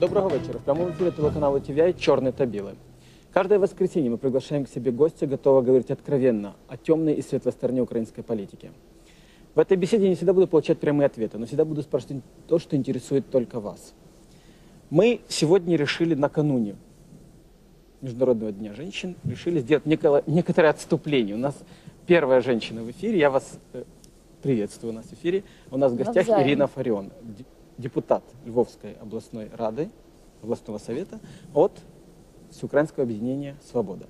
Доброго вечера. В прямом эфире телеканала ТВИ «Черный та белый». Каждое воскресенье мы приглашаем к себе гостя, готового говорить откровенно о темной и светлой стороне украинской политики. В этой беседе я не всегда буду получать прямые ответы, но всегда буду спрашивать то, что интересует только вас. Мы сегодня решили накануне Международного дня женщин, решили сделать некое- некоторое отступление. У нас первая женщина в эфире. Я вас э, приветствую у нас в эфире. У нас в гостях Навзаим. Ирина Фарион, депутат Львовской областной рады, областного совета от Всеукраинского объединения «Свобода».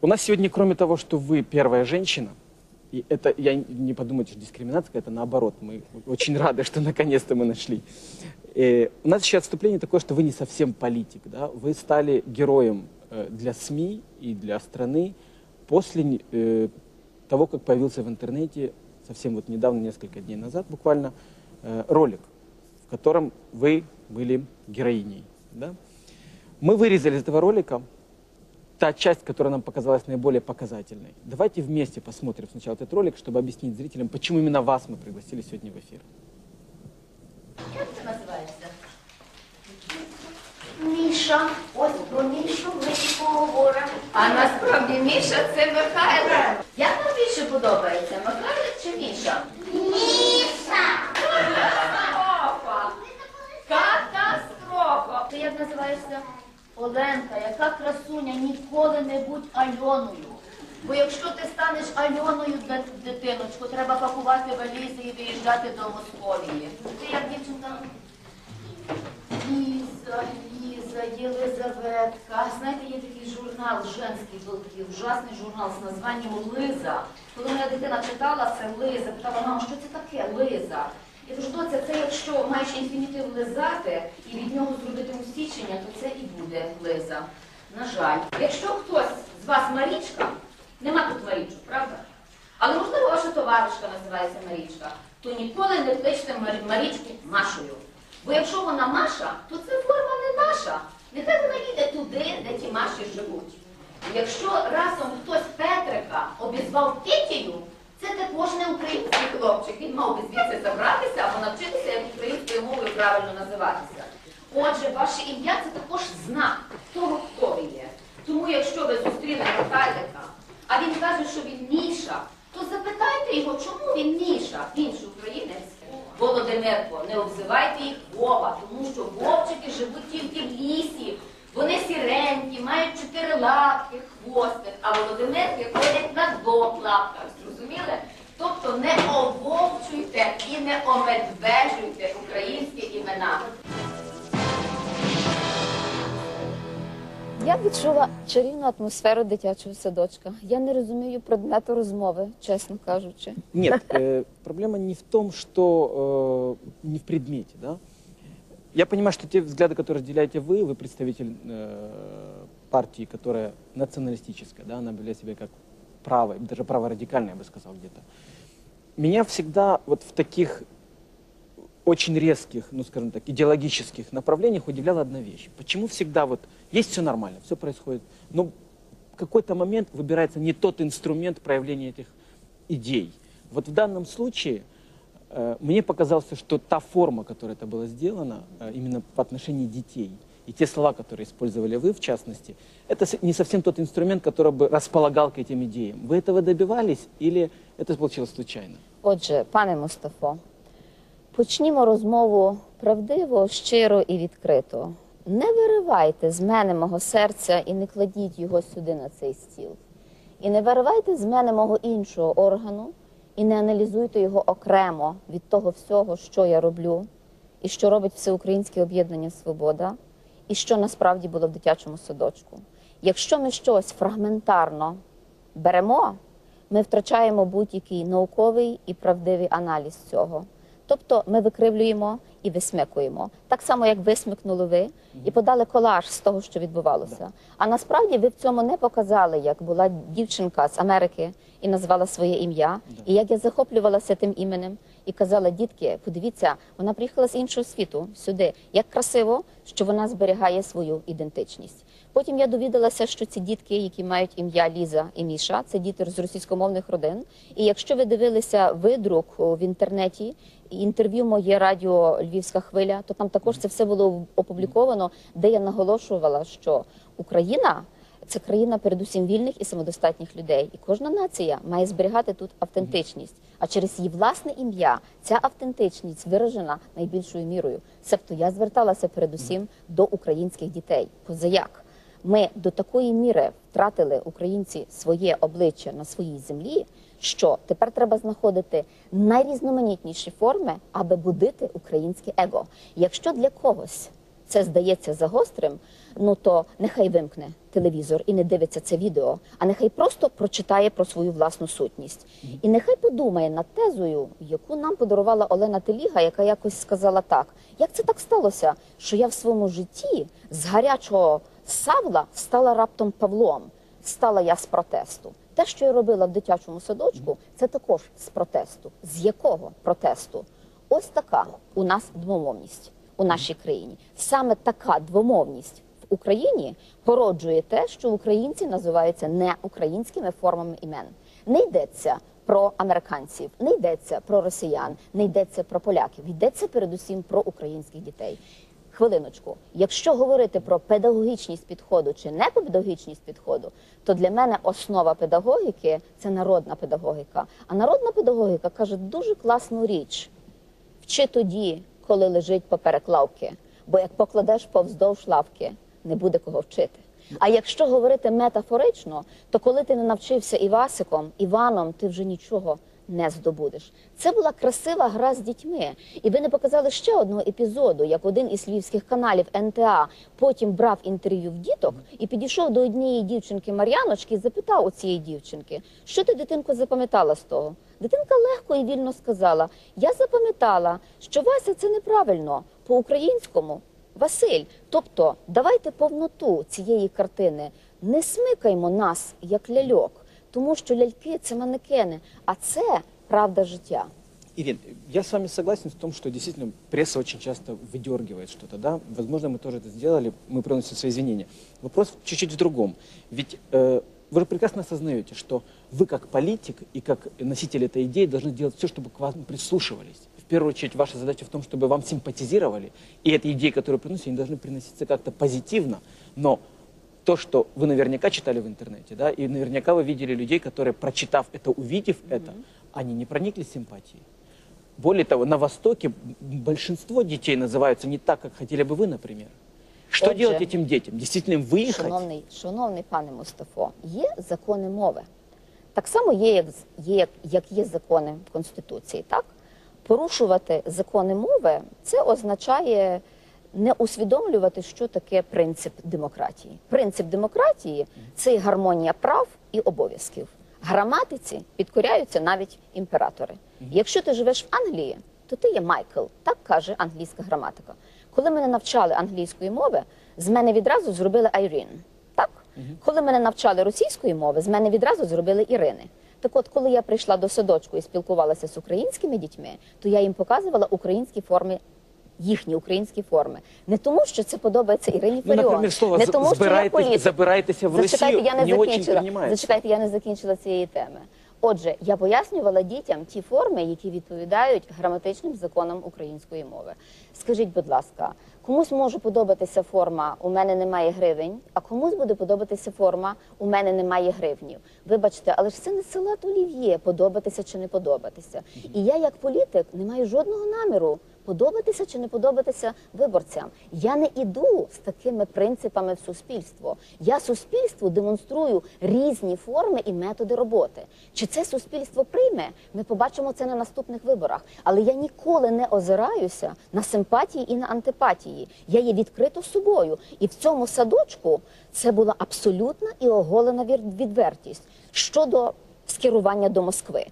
У нас сегодня, кроме того, что вы первая женщина, и это, я не подумайте, что дискриминация, это наоборот, мы очень рады, что наконец-то мы нашли. Э, у нас еще отступление такое, что вы не совсем политик, да? вы стали героем э, для СМИ и для страны после э, того, как появился в интернете совсем вот недавно, несколько дней назад буквально, ролик, в котором вы были героиней. Да? Мы вырезали из этого ролика та часть, которая нам показалась наиболее показательной. Давайте вместе посмотрим сначала этот ролик, чтобы объяснить зрителям, почему именно вас мы пригласили сегодня в эфир. Як ти називаєшся? Міша, ось про Мішу ми і поговоримо. А насправді Міша це Михайло. Як вам більше подобається? Михайло чи Міша? Міша! Катастрофа! Катастрофа! Ти як називаєшся? Оленка, яка красуня, ніколи не будь Альоною. Бо якщо ти станеш Альоною, дитиночку, треба пакувати валізи і виїжджати до Московії. Ти як дівчинка? Ліза, Ліза, Єлизаветка. Знаєте, є такий журнал женський великий, ужасний журнал з названням Лиза. Коли моя дитина читала це Лиза, питала, мама, що це таке Лиза? Я кажу, доця, це якщо маєш інфінітив лизати і від нього зробити усічення, то це і буде Лиза. На жаль. Якщо хтось з вас Марічка, нема тут Марічок, правда? Але можливо ваша товаришка називається Марічка, то ніколи не кличте Мар- Марічку Машою. Бо якщо вона Маша, то це форма не наша. Нехай вона їде туди, де ті Маші живуть. Якщо разом хтось Петрика обізвав Петію, це також не український хлопчик. Він мав би звідси забратися або навчитися, як українською мовою правильно називатися. Отже, ваше ім'я це також знак того, хто ви є. Тому якщо ви зустріли Михайлика, а він каже, що він Міша, то запитайте його, чому він Міша, ж українець. Володимирко, не обзивайте їх Вова, тому що вовчики живуть тільки в лісі. Вони сіренькі, мають чотири лапки, хвостик, а володимирки ходять на двох лапках. Зрозуміли? Тобто не ововчуйте і не омедвежуйте українські імена. Я відчула чарівну атмосферу дитячого садочка. Я не розумію предмету розмови, чесно кажучи. Нет, э, проблема не в том, что э, не в предмете, да. Я понимаю, что те взгляды, которые разделяете вы, вы представитель э, партии, которая националистическая, да, она объявляет себя как правой, даже праворадикальная, я бы сказал где-то. Меня всегда вот в таких очень резких, ну скажем так, идеологических направлениях удивляла одна вещь. Почему всегда вот есть все нормально, все происходит, но в какой-то момент выбирается не тот инструмент проявления этих идей. Вот в данном случае э, мне показалось, что та форма, которой это было сделано, э, именно по отношению детей, и те слова, которые использовали вы, в частности, это с- не совсем тот инструмент, который бы располагал к этим идеям. Вы этого добивались или это получилось случайно? Отже, пане Мустафо, почнімо розмову правдиво, щиро і відкрито. Не виривайте з мене мого серця і не кладіть його сюди на цей стіл. І не виривайте з мене мого іншого органу і не аналізуйте його окремо від того всього, що я роблю, і що робить Всеукраїнське об'єднання Свобода, і що насправді було в дитячому садочку. Якщо ми щось фрагментарно беремо, ми втрачаємо будь-який науковий і правдивий аналіз цього. Тобто ми викривлюємо і висмикуємо. Так само, як висмикнули ви і подали колаж з того, що відбувалося. А насправді ви в цьому не показали, як була дівчинка з Америки і назвала своє ім'я, і як я захоплювалася тим іменем, і казала: дітки, подивіться, вона приїхала з іншого світу сюди. Як красиво, що вона зберігає свою ідентичність. Потім я довідалася, що ці дітки, які мають ім'я Ліза і Міша, це діти з російськомовних родин. І якщо ви дивилися видрук в інтернеті, інтерв'ю моє радіо Львівська хвиля, то там також це все було опубліковано, де я наголошувала, що Україна це країна передусім вільних і самодостатніх людей, і кожна нація має зберігати тут автентичність. А через її власне ім'я ця автентичність виражена найбільшою мірою. Себто я зверталася передусім до українських дітей. Позаяк ми до такої міри втратили українці своє обличчя на своїй землі, що тепер треба знаходити найрізноманітніші форми, аби будити українське его. Якщо для когось це здається загострим, ну то нехай вимкне телевізор і не дивиться це відео, а нехай просто прочитає про свою власну сутність. І нехай подумає над тезою, яку нам подарувала Олена Теліга, яка якось сказала так: як це так сталося, що я в своєму житті з гарячого савла стала раптом Павлом, стала я з протесту. Те, що я робила в дитячому садочку, це також з протесту. З якого протесту? Ось така у нас двомовність у нашій країні. Саме така двомовність в Україні породжує те, що українці називаються не українськими формами імен. Не йдеться про американців, не йдеться про росіян, не йдеться про поляків. Йдеться передусім про українських дітей. Хвилиночку, якщо говорити про педагогічність підходу чи не педагогічність підходу, то для мене основа педагогіки це народна педагогіка. А народна педагогіка каже дуже класну річ: вчи тоді, коли лежить поперек лавки, бо як покладеш повздовж лавки, не буде кого вчити. А якщо говорити метафорично, то коли ти не навчився Івасиком, Іваном, ти вже нічого не здобудеш. Це була красива гра з дітьми. І ви не показали ще одного епізоду, як один із львівських каналів НТА потім брав інтерв'ю в діток і підійшов до однієї дівчинки Мар'яночки і запитав у цієї дівчинки, що ти дитинко запам'ятала з того. Дитинка легко і вільно сказала: Я запам'ятала, що Вася це неправильно по-українському. Василь, тобто давайте повноту цієї картини не смикаймо нас як ляльок, тому що ляльки це манекени, а це правда життя. Ирин, я с вами согласен в том, что действительно пресса очень часто выдергивает что-то, да? Возможно, мы тоже это сделали, мы приносим свои извинения. Вопрос чуть-чуть в другом. Ведь э, вы же прекрасно осознаете, что вы как политик и как носитель этой идеи должны делать все, чтобы к вам прислушивались. В первую очередь, ваша задача в том, чтобы вам симпатизировали, и эти идеи, которые приносите, они должны приноситься как-то позитивно, но то, что вы наверняка читали в интернете, да, и наверняка вы видели людей, которые, прочитав это, увидев это, они не прониклись симпатией. Более того, на Востоке большинство детей называются не так, как хотели бы вы, например. Что Отже, делать этим детям? Действительно им выехать? Шановний, шановний пане Мустафо, є закони мови. Так само є, як, є, як- як є закони в Конституції. Так? Порушувати закони мови це означає не усвідомлювати, що таке принцип демократії. Принцип демократії це гармонія прав і обов'язків. Граматиці підкоряються навіть імператори. Якщо ти живеш в Англії, то ти є Майкл, так каже англійська граматика. Коли мене навчали англійської мови, з мене відразу зробили Айрін. Так? Коли мене навчали російської мови, з мене відразу зробили Ірини. Так от, коли я прийшла до садочку і спілкувалася з українськими дітьми, то я їм показувала українські форми. Їхні українські форми не тому, що це подобається Ірині Ну, Фаріон, слово не тому, що я політик. забираєтеся в Зачекайте, Росію» я не, закінчила. Зачекайте, я не закінчила цієї теми. Отже, я пояснювала дітям ті форми, які відповідають граматичним законам української мови. Скажіть, будь ласка, комусь може подобатися форма У мене немає гривень, а комусь буде подобатися форма У мене немає гривнів. Вибачте, але ж це не салат олів'є, подобатися чи не подобатися. І я, як політик, не маю жодного наміру подобатися чи не подобатися виборцям. Я не іду з такими принципами в суспільство. Я суспільству демонструю різні форми і методи роботи. Чи це суспільство прийме? Ми побачимо це на наступних виборах. Але я ніколи не озираюся на симпатії і на антипатії. Я є відкрито собою. І в цьому садочку це була абсолютна і оголена відвертість щодо скерування до Москви.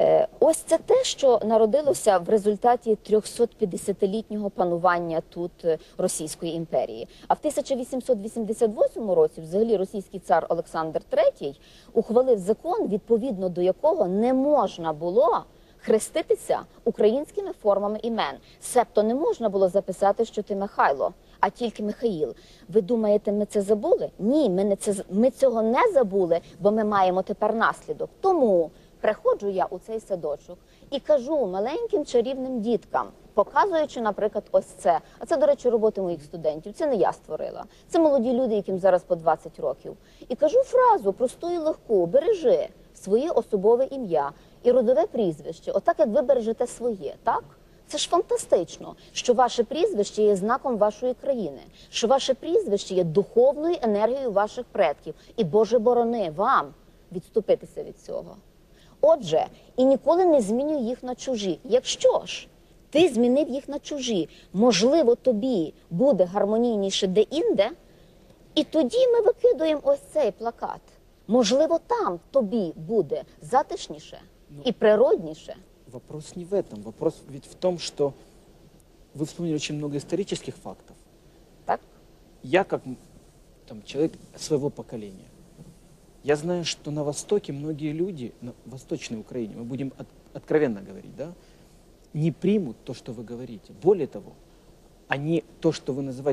Е, Ось це те, що народилося в результаті 350-літнього панування тут е, Російської імперії. А в 1888 році, взагалі, російський цар Олександр III ухвалив закон, відповідно до якого не можна було хреститися українськими формами імен. Себто не можна було записати, що ти Михайло, а тільки Михаїл. Ви думаєте, ми це забули? Ні, ми не це ми цього не забули, бо ми маємо тепер наслідок. Тому приходжу я у цей садочок і кажу маленьким чарівним діткам, показуючи, наприклад, ось це. А це, до речі, роботи моїх студентів. Це не я створила. Це молоді люди, яким зараз по 20 років. І кажу фразу просту і легку: бережи своє особове ім'я і родове прізвище, отак як ви бережете своє, так? Це ж фантастично, що ваше прізвище є знаком вашої країни, що ваше прізвище є духовною енергією ваших предків. І Боже борони вам відступитися від цього. Отже, і ніколи не змінюй їх на чужі. Якщо ж ти змінив їх на чужі, можливо, тобі буде гармонійніше де-інде, і тоді ми викидуємо ось цей плакат. Можливо, там тобі буде затишніше і природніше. Вопрос не в этом. Вопрос ведь в том, что вы вспомнили очень много исторических фактов. Так? Я как там, человек своего поколения, я знаю, что на Востоке многие люди, на Восточной Украине, мы будем от- откровенно говорить, да, не примут то, что вы говорите. Более того, они то, что вы называете